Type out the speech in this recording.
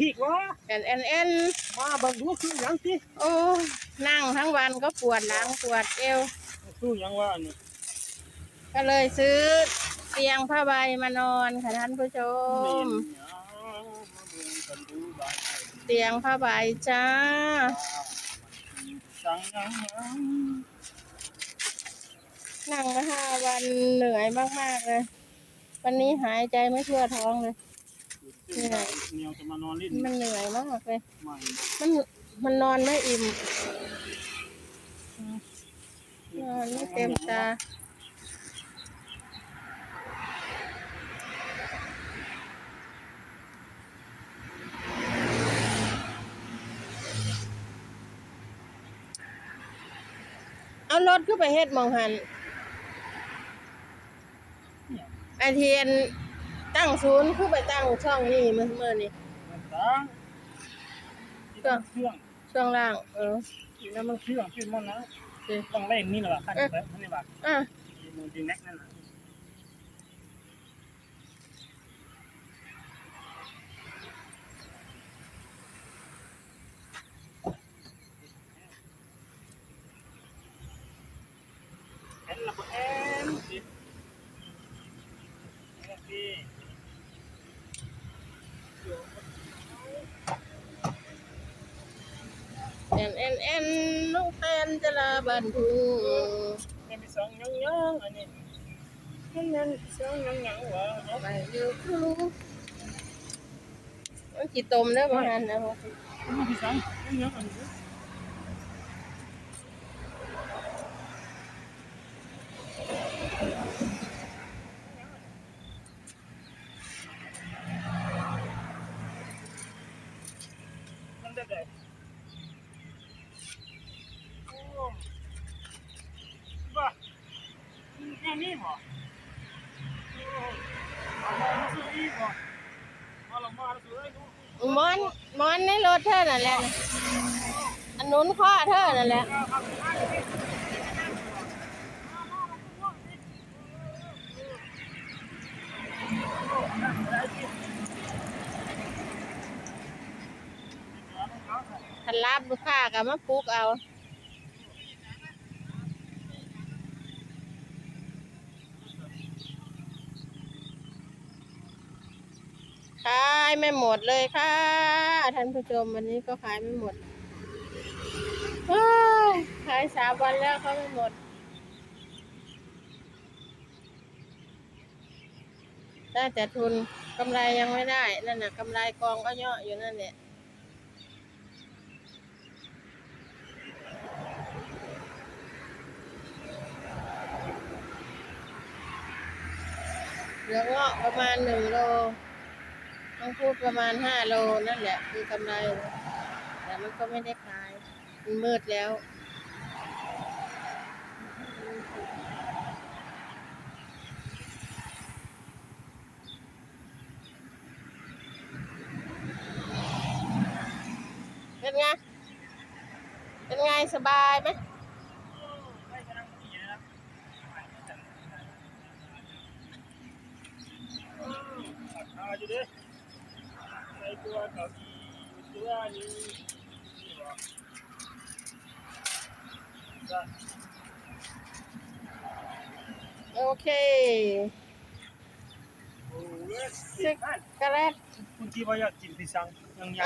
อีกวะแอนแอนแอนมาเบังดูคือหยังสิโอ้นั่งทั้งวันก็ปวดหลังปวดเอวคือหยังว่าอันนี้ก็เลยซื้อเตียงผ้าใบมานอนค่ะท่านผู้ชเมมนหยังมาเบิ่งกันดูบ้านไอ้เตียงผ้าใบจ้า สั่งหยังหยังนั่งมาห้าวันเหนื่อยมากๆเลย วันนี้หายใจไม่ทั่วท้องเลย เหนียวจะมานอนเล่นมันเหนื่อยมากเลย ใหม่มันมันนอนไม่อิ่ม นอนไม่เต็มตา เอารถขึ้นไปเฮ็ดหมองหันไอเทียน ตั้งศูนย์ขึ้นไปตั้งช่องนี่เมื่อเมื่อนี่มันตั้งที่มันเครื่องช่วงล่าง เออที่นั่นมันเครื่องขึ้นมันนะสิต้องเล่นนี่แหละว่ะขั้นแบบนั่นนี่ว่ะอะที่มือดีแน็กนั่นน่ะเอ็นละบ่เอ็นสิเอ็นสิ แอนแอนแอนน้องแตนจะลาบันทุงไม่มีสองยังยังอันนี้ยังยังสองยังยังวะเอาไปอยู่ครูมันกี่ตมได้บ้านนะบอกไม่มีสองยังยังอันนี้มันได้ได้โอ้ บ้าแค่นี้บ่โอ้เอามออีกบ่เอาละมอไอ้ดูมอนมอนในรถเธอนั่นแหละอันนู้นข้อเธอนั่นแหละทันลาบลูกค้ากับมาปลูกเอา ขายไม่หมดเลยค่ะ ท่านผู้ชมวันนี้ก็ขายไม่หมดเฮ้ยขายสามวันแล้วก็ไม่หมด ได้แต่ทุนกำไรยังไม่ได้ นั่นน่ะกำไรกองก็เยอะอยู่นั่นแหละเหลือเงาะประมาณหนึ่งโล ต้องพูดประมาณห้าโลนั่นแหละ คือกำไร แต่มันก็ไม่ได้ขาย มันมืดแล้ว เป็นไง เป็นไงสบายไหมอาอยู่ดิ โอเคโอ้สิกระแรดคุณพี่ว่าอยากกินพิซซ่ายังยัง